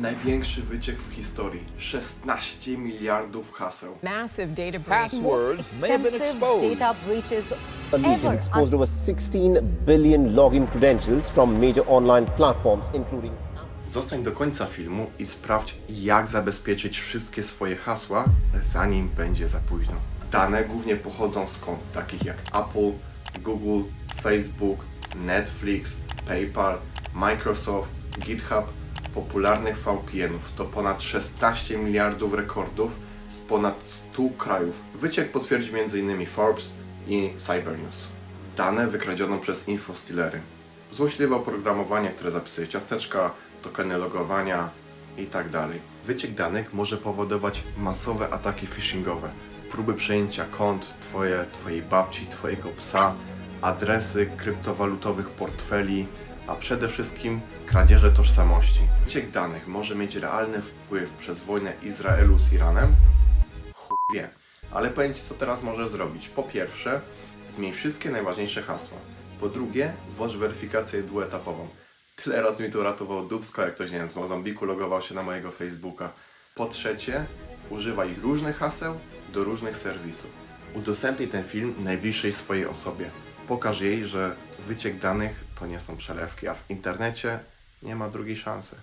Największy wyciek w historii. 16 miliardów haseł. Massive data breach. Passwords may have been exposed. data breaches ever. exposed over 16 billion login credentials from major online platforms, including Zostań do końca filmu i sprawdź, jak zabezpieczyć wszystkie swoje hasła, zanim będzie za późno. Dane głównie pochodzą z kont takich jak Apple, Google, Facebook, Netflix, PayPal, Microsoft, GitHub, popularnych VPN-ów. To ponad 16 miliardów rekordów z ponad 100 krajów. Wyciek potwierdzi m.in. Forbes i Cybernews. Dane wykradziono przez infostealery. Złośliwe oprogramowanie, które zapisuje ciasteczka, tokeny logowania i tak. Wyciek danych może powodować masowe ataki phishingowe, próby przejęcia kont twoje, twojej babci, twojego psa, adresy kryptowalutowych portfeli, a przede wszystkim kradzieże tożsamości. Wyciek danych może mieć realny wpływ przez wojnę Izraelu z Iranem? Chuj wie. Ale powiem Ci, co teraz możesz zrobić. Po pierwsze, zmień wszystkie najważniejsze hasła. Po drugie, włącz weryfikację dwuetapową. Tyle razy mi to uratowało dubsko, jak ktoś, nie wiem, z Mozambiku logował się na mojego Facebooka. Po trzecie, używaj różnych haseł do różnych serwisów. Udostępnij ten film najbliższej swojej osobie. Pokaż jej, że wyciek danych to nie są przelewki, a w internecie nie ma drugiej szansy.